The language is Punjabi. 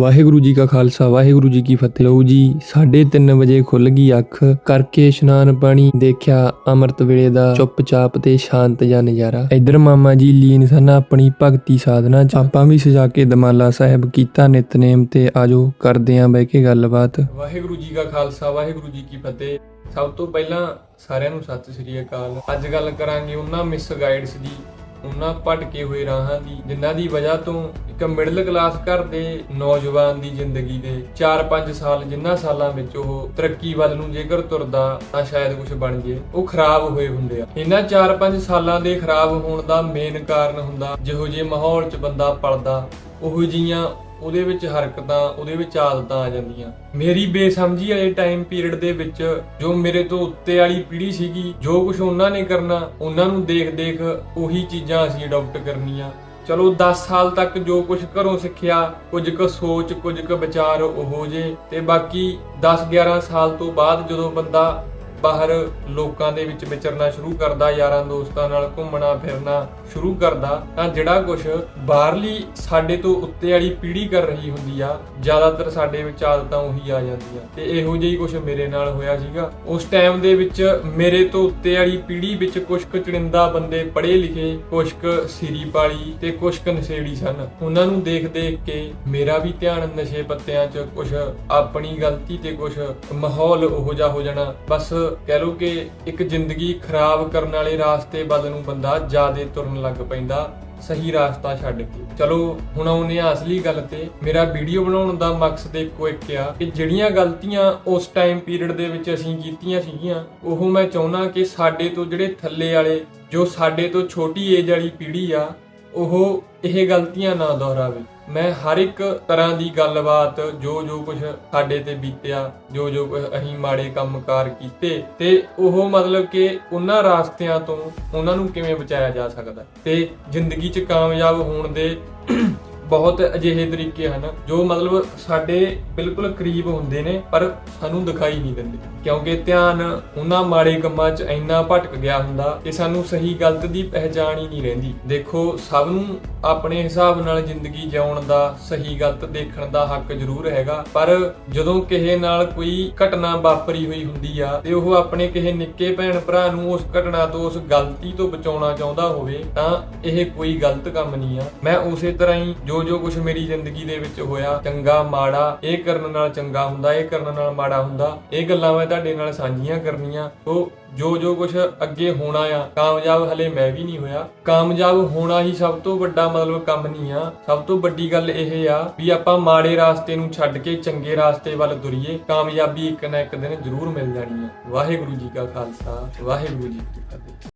ਵਾਹਿਗੁਰੂ ਜੀ ਕਾ ਖਾਲਸਾ, ਵਾਹਿਗੁਰੂ ਜੀ ਕੀ ਫਤਿਹ। ਲਓ ਜੀ 3:30 ਵਜੇ ਖੁੱਲ ਗਈ ਅੱਖ, ਕਰਕੇ ਇਸ਼ਨਾਨ ਪਾਣੀ, ਦੇਖਿਆ ਅੰਮ੍ਰਿਤ ਵੇਲੇ ਦਾ ਚੁੱਪਚਾਪ ਤੇ ਸ਼ਾਂਤ ਜਿਹਾ ਨਜ਼ਾਰਾ। ਇਧਰ ਮਾਮਾ ਜੀ ਲੀਨ ਸਨ, ਆਪਣੀ ਭਗਤੀ ਸਾਧਨਾ ਚ। ਆਪਾਂ ਵੀ ਸਜਾ ਕੇ ਦਮਾਲਾ ਸਾਹਿਬ ਕੀਤਾ ਨਿਤਨੇਮ ਤੇ ਆਜੋ, ਕਰਦੇ ਆਂ ਬਹਿ ਕੇ ਗੱਲਬਾਤ। ਵਾਹਿਗੁਰੂ ਜੀ ਕਾ ਖਾਲਸਾ, ਵਾਹਿਗੁਰੂ ਜੀ ਕੀ ਫਤਿਹ। ਸਭ ਤੋਂ ਪਹਿਲਾਂ ਸਾਰਿਆਂ ਨੂੰ ਸਤਿ ਸ੍ਰੀ ਅਕਾਲ। ਅੱਜ ਗੱਲ ਕਰਾਂਗੇ ਉਹਨਾਂ ਮਿਸ ਗਾਈਡਸ ਦੀ ਉਹਨਾਂ ਭਟਕੇ ਹੋਏ ਰਾਹਾਂ ਦੀ, ਜਿਨ੍ਹਾਂ ਦੀ ਵਜ੍ਹਾ ਤੋਂ ਇੱਕ ਮਿਡਲ ਕਲਾਸ ਘਰ ਦੇ ਨੌਜਵਾਨ ਦੀ ਜ਼ਿੰਦਗੀ ਦੇ 4-5 ਸਾਲ ਜਿਨ੍ਹਾਂ ਸਾਲਾਂ ਵਿੱਚ ਉਹ ਤਰੱਕੀ ਵੱਲ ਨੂੰ ਜੇਕਰ ਤੁਰਦਾ ਤਾਂ ਸ਼ਾਇਦ ਕੁਝ ਬਣ ਜੇ, ਉਹ ਖਰਾਬ ਹੋਏ ਹੁੰਦੇ ਆ। ਇਹਨਾਂ 4-5 ਸਾਲਾਂ ਦੇ ਖਰਾਬ ਹੋਣ ਦਾ ਮੇਨ ਕਾਰਨ ਹੁੰਦਾ, ਜਿਹੋ ਜਿਹੇ ਮਾਹੌਲ 'ਚ ਬੰਦਾ ਪਲਦਾ, ਉਹੋ ਜੀਆਂ ਉਹਦੇ ਵਿੱਚ ਹਰਕਤਾਂ, ਉਹਦੇ ਵਿੱਚ ਆਦਤਾਂ ਆ ਜਾਂਦੀਆਂ। ਮੇਰੀ ਬੇਸਮਝੀ ਵਾਲੇ ਟਾਈਮ ਪੀਰੀਅਡ ਦੇ ਵਿੱਚ ਜੋ ਮੇਰੇ ਤੋਂ ਉੱਤੇ ਵਾਲੀ ਪੀੜ੍ਹੀ ਸੀਗੀ, ਜੋ ਕੁਝ ਉਹਨਾਂ ਨੇ ਕਰਨਾ, ਉਹਨਾਂ ਨੂੰ ਦੇਖ ਦੇਖ ਉਹੀ ਚੀਜ਼ਾਂ ਅਸੀਂ ਅਡਾਪਟ ਕਰਨੀਆਂ। ਚਲੋ 10 ਸਾਲ ਤੱਕ ਜੋ ਕੁਝ ਘਰੋਂ ਸਿੱਖਿਆ, ਕੁਝ ਕੁ ਸੋਚ, ਕੁਝ ਕੁ ਵਿਚਾਰ ਉਹੋ ਜੇ ਤੇ ਬਾਕੀ 10 11 ਸਾਲ ਤੋਂ ਬਾਅਦ ਜਦੋਂ ਬੰਦਾ ਬਾਹਰ ਲੋਕਾਂ ਦੇ ਵਿੱਚ ਵਿਚਰਨਾ ਸ਼ੁਰੂ ਕਰਦਾ, ਯਾਰਾਂ ਦੋਸਤਾਂ ਨਾਲ ਘੁੰਮਣਾ, ਫਿਰਨਾ ਸ਼ੁਰੂ ਕਰਦਾ, ਤਾਂ ਜਿਹੜਾ ਕੁਝ ਬਾਹਰਲੀ ਸਾਡੇ ਤੋਂ ਉੱਤੇ ਵਾਲੀ ਪੀੜ੍ਹੀ ਕਰ ਰਹੀ ਹੁੰਦੀ ਆ, ਜ਼ਿਆਦਾਤਰ ਸਾਡੇ ਵਿੱਚ ਆਦਤਾਂ ਉਹੀ ਆ ਜਾਂਦੀਆਂ। ਤੇ ਇਹੋ ਜਿਹੀ ਕੁਝ ਮੇਰੇ ਨਾਲ ਹੋਇਆ ਸੀਗਾ। ਉਸ ਟਾਈਮ ਦੇ ਵਿੱਚ ਮੇਰੇ ਤੋਂ ਉੱਤੇ ਵਾਲੀ ਪੀੜ੍ਹੀ ਵਿੱਚ ਕੁਝ ਕੁ ਚੜਿੰਦਾ ਬੰਦੇ ਪੜ੍ਹੇ ਲਿਖੇ ਕੁਝ ਕੁ ਸਿਰੀ ਪਾਲੀ ਤੇ ਕੁਝ ਕੁ ਨਸ਼ੇੜੀ ਸਨ। ਉਹਨਾਂ ਨੂੰ ਦੇਖ ਦੇਖ ਕੇ ਮੇਰਾ ਵੀ ਧਿਆਨ ਨਸ਼ੇ ਪੱਤਿਆਂ 'ਚ ਕੁਝ ਆਪਣੀ ਗਲਤੀ ਤੇ ਕੁਝ ਮਾਹੌਲ ਉਹੋ ਜਿਹਾ ਹੋ ਜਾਣਾ। ਬਸ ਕਹਿ ਲਓ ਕਿ ਇੱਕ ਜ਼ਿੰਦਗੀ ਖਰਾਬ ਕਰਨ ਵਾਲੇ ਰਾਸਤੇ ਵੱਲ ਨੂੰ ਬੰਦਾ ਜਿਆਦੇ ਤੁਰਨ ਲੱਗ ਪੈਂਦਾ, ਸਹੀ ਰਾਸਤਾ ਛੱਡ ਕੇ। ਚਲੋ, ਹੁਣ ਆਉਨੇ ਆ ਅਸਲੀ ਗੱਲ ਤੇ। ਮੇਰਾ ਵੀਡੀਓ ਬਣਾਉਣ ਦਾ ਮਕਸਦ ਇੱਕੋ ਇੱਕ ਆ ਕਿ ਜਿਹੜੀਆਂ ਗਲਤੀਆਂ ਉਸ ਟਾਈਮ ਪੀਰੀਅਡ ਦੇ ਵਿੱਚ ਅਸੀਂ ਕੀਤੀਆਂ ਸੀਗੀਆਂ, ਉਹ ਮੈਂ ਚਾਹੁੰਦਾ ਕਿ ਸਾਡੇ ਤੋਂ ਜਿਹੜੇ ਥੱਲੇ ਵਾਲੇ, ਜੋ ਸਾਡੇ ਤੋਂ ਛੋਟੀ ਏਜ ਵਾਲੀ ਪੀੜ੍ਹੀ ਆ ਉਹ ਇਹ ਗਲਤੀਆਂ ਨਾ ਦੁਹਰਾਵੇ। ਮੈਂ ਹਰ ਇੱਕ ਤਰ੍ਹਾਂ ਦੀ ਗੱਲਬਾਤ ਜੋ ਜੋ ਕੁਝ ਸਾਡੇ ਤੇ ਬੀਤਿਆ, ਜੋ ਜੋ ਕੁਝ ਅਸੀਂ ਮਾੜੇ ਕੰਮਕਾਰ ਕੀਤੇ ਤੇ ਉਹ ਮਤਲਬ ਕਿ ਉਹਨਾਂ ਰਾਸਤਿਆਂ ਤੋਂ ਉਹਨਾਂ ਨੂੰ ਕਿਵੇਂ ਬਚਾਇਆ ਜਾ ਸਕਦਾ? ਤੇ ਜ਼ਿੰਦਗੀ 'ਚ ਕਾਮਯਾਬ ਹੋਣ ਦੇ ਬਹੁਤ ਅਜਿਹੇ ਤਰੀਕੇ ਹਨ ਜੋ ਮਤਲਬ ਸਾਡੇ ਬਿਲਕੁਲ ਕਰੀਬ ਹੁੰਦੇ ਨੇ, ਪਰ ਸਾਨੂੰ ਦਿਖਾਈ ਨਹੀਂ ਦਿੰਦੇ। ਕਿਉਂਕਿ ਧਿਆਨ ਉਹਨਾਂ ਮਾੜੇ ਕੰਮਾਂ 'ਚ ਇੰਨਾ ਭਟਕ ਗਿਆ ਹੁੰਦਾ ਕਿ ਸਾਨੂੰ ਸਹੀ ਗਲਤ ਦੀ ਪਹਿਚਾਣ ਹੀ ਨਹੀਂ ਰਹਿੰਦੀ। ਦੇਖੋ, ਸਭ ਨੂੰ ਆਪਣੇ ਹਿਸਾਬ ਨਾਲ ਜ਼ਿੰਦਗੀ ਜਿਉਣ ਦਾ, ਸਹੀ ਗਲਤ ਦੇਖਣ ਦਾ ਹੱਕ ਜ਼ਰੂਰ ਹੈਗਾ। ਪਰ ਜਦੋਂ ਕਿਸੇ ਨਾਲ ਕੋਈ ਘਟਨਾ ਵਾਪਰੀ ਹੋਈ ਹੁੰਦੀ ਆ ਤੇ ਉਹ ਆਪਣੇ ਕਿਸੇ ਨਿੱਕੇ ਭੈਣ ਭਰਾ ਨੂੰ ਉਸ ਘਟਨਾ ਤੋਂ, ਉਸ ਗਲਤੀ ਤੋਂ ਬਚਾਉਣਾ ਚਾਹੁੰਦਾ ਹੋਵੇ, ਤਾਂ ਇਹ ਕੋਈ ਗਲਤ ਕੰਮ ਨਹੀਂ ਆ। ਮੈਂ ਉਸੇ ਤਰ੍ਹਾਂ ਹੀ ਜੋ ਜੋ ਕੁਝ ਮੇਰੀ ਜ਼ਿੰਦਗੀ ਦੇ ਵਿੱਚ ਹੋਇਆ, ਚੰਗਾ, ਮਾੜਾ, ਇਹ ਕਰਨ ਨਾਲ ਚੰਗਾ ਹੁੰਦਾ, ਇਹ ਕਰਨ ਨਾਲ ਮਾੜਾ ਹੁੰਦਾ, ਇਹ ਗੱਲਾਂ ਮੈਂ ਤੁਹਾਡੇ ਨਾਲ ਸਾਂਝੀਆਂ ਕਰਨੀਆਂ। ਤੋਂ ਜੋ ਜੋ ਕੁਝ ਅੱਗੇ ਹੋਣਾ ਆ, ਕਾਮਯਾਬ ਹਲੇ ਮੈਂ ਵੀ ਨਹੀਂ ਹੋਇਆ। ਕਾਮਯਾਬ ਹੋਣਾ ਹੀ ਸਭ ਤੋਂ ਵੱਡਾ ਮਤਲਬ ਕੰਮ ਨਹੀਂ ਆ। ਸਭ ਤੋਂ ਵੱਡੀ ਗੱਲ ਇਹ ਆ ਵੀ ਆਪਾਂ ਮਾੜੇ ਰਾਸਤੇ ਨੂੰ ਛੱਡ ਕੇ ਚੰਗੇ ਰਾਸਤੇ ਵੱਲ ਤੁਰੀਏ, ਕਾਮਯਾਬੀ ਇੱਕ ਨਾ ਇੱਕ ਦਿਨ ਜ਼ਰੂਰ ਮਿਲ ਜਾਣੀ ਆ। ਵਾਹਿਗੁਰੂ ਜੀ ਕਾ ਖਾਲਸਾ, ਵਾਹਿਗੁਰੂ ਜੀ ਕੀ ਫਤਿਹ।